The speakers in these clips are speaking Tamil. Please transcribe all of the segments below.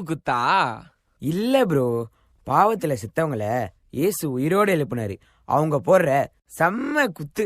சாவு குத்தா? இல்ல ப்ரோ பாவத்துல செத்தவங்கள இயேசு உயிரோடு எழுப்புனாரு. அவங்க போடுற செம்ம குத்து.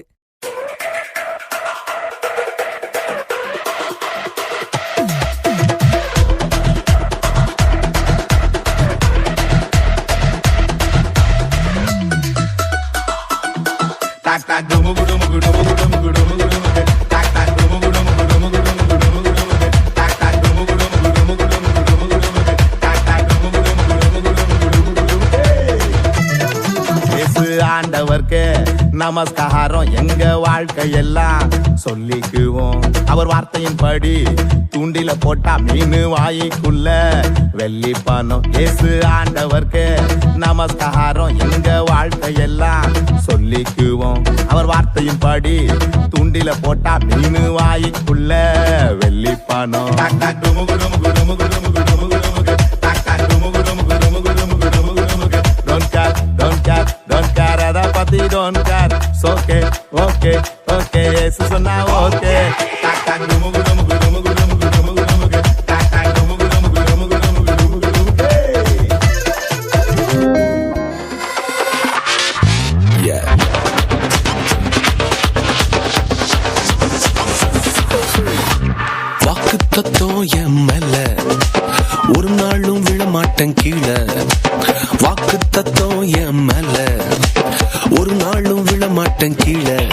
நமஸ்காரம். எங்க வாழ்க்கையெல்லாம் சொல்லிக்குவோம். அவர் வார்த்தையின்படி தூண்டில போட்டா மீன் வாய்க்குள்ள. வெள்ளி பணம் ஏசு ஆண்டவர்க்கு நமஸ்காரம். எங்க வாழ்க்கையெல்லாம் சொல்லிக்குவோம். அவர் வார்த்தையின்படி தூண்டில போட்டா மீன் வாய்க்குள்ள. வெள்ளி பணம் வாக்கு தத்துவம் என் மேல. ஒரு நாளும் விழமாட்டேன் கீழே. வாக்கு தத்தம் என் மேல. ஒரு நாளும் விழமாட்டேன் கீழே.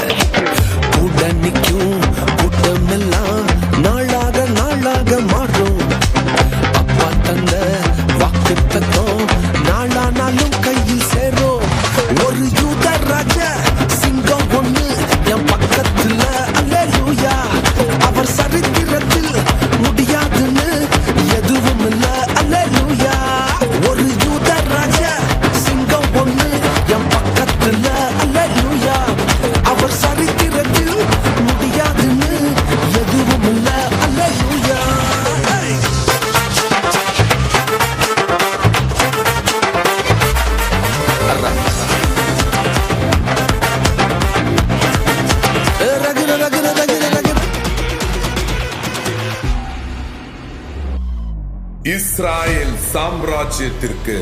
இஸ்ராயேல் சாம்ராஜ்யத்திற்கு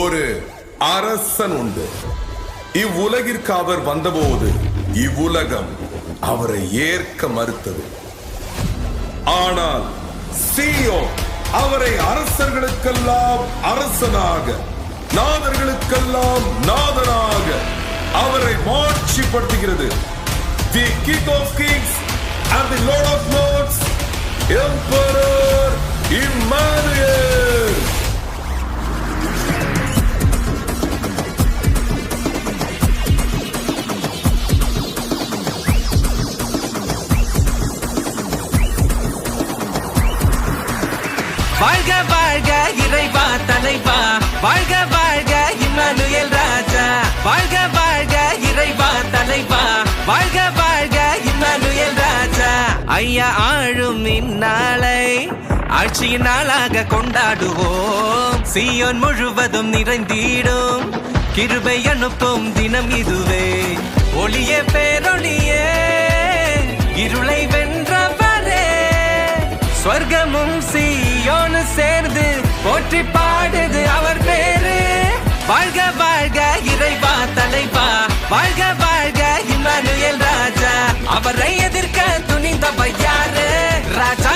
ஒரு அரசன் உண்டு. இவ்வுலகிற்கு அவர் வந்தபோது இவ்வுலகம் அவரை ஏற்க மறுத்தது. ஆனால் சியோ அவரை அரசர்களுக்கெல்லாம் அரசனாக நாதர்களுக்கெல்லாம் நாதனாக அவரை மாட்சிப்படுத்துகிறது. The king of kings and the lord of lords emperor Immanuel! வாழ்க வாழ்க இறைவா தலைவா. வாழ்க வாழ்க இம்மானுயல் ராஜா. வாழ்க வாழ்க இறைவா தலைவா. வாழ்க வாழ்க இம்மானுயல் ராஜா. ஐயா ஆழும் இந்நாளை ஆட்சியின் நாளாக கொண்டாடுவோம். சீயோன் முழுவதும் நிறைந்திடும். கிருபை அனுப்பும் தினம் இதுவே. ஒளியே பேரொளியே இருளை வென்றவரே. ஸ்வர்க்கமும் சீயோனு சேர்ந்து போற்றி பாடுது அவர் பேரு. வாழ்க வாழ்க இறைவா தலைவா. வாழ்க வாழ்க இம்மானுயல் ராஜா. அவரை எதிர்க்க துணிந்தவ யாரு? ராஜா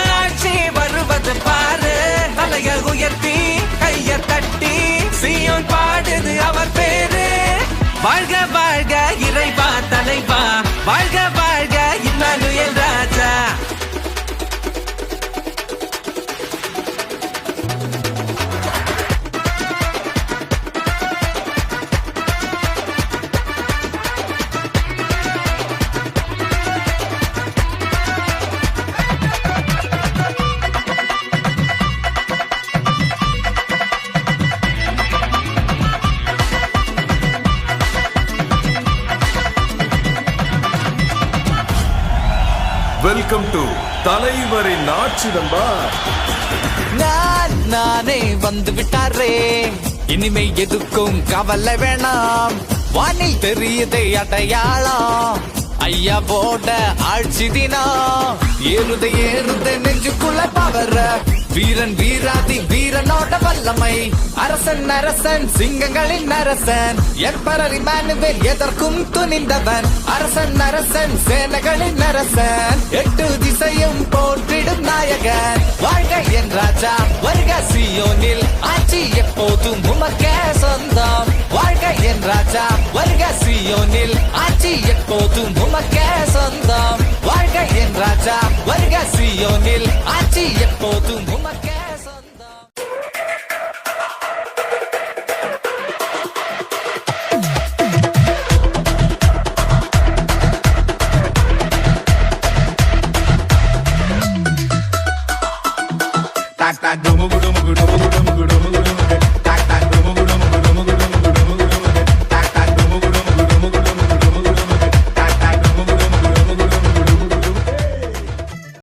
ஆட்சி பாரு தலைய உயர்த்தி கைய தட்டி சீயோன் பாடுது அவர் பேரு. வாழ்க வாழ்க இறைவா தலைவா. வாழ்க வெல்கம் டு தலைவரின் ஆட்சி நண்பா நான் நானே வந்து விட்டாரே இனிமே எதுக்கும் கவலை வேணாம். வானில் தெரியுதே அடையாளம். ஐயா போட ஆட்சி தினா ஏறுத ஏறுத நெஞ்சுக்குள்ள வீரன் வீராதி வீரனோட வல்லமை. அரசன் அரசன் சிங்கங்களின் அரசன். எப்பரரி மேனுவேல் எதற்கும் துணிந்தவன். அரசன் அரசன் சேனைகளின் அரசன். எட்டு திசையும் போல் நாயகன் வாழ்க என் ராஜா வருக சியோனில். ஆட்சி எப்போதும் உமக்கே சொந்தம். வாழ்க என் ராஜா வருக சியோனில். ஆட்சி எப்போதும் உமக்கே சொந்தம். வாழ்க என் ராஜா வருக சியோனில். ஆட்சி எப்போதும் உமக்கே டொமுகு டொமுகு டொமுகு டொமுகு டொமுகு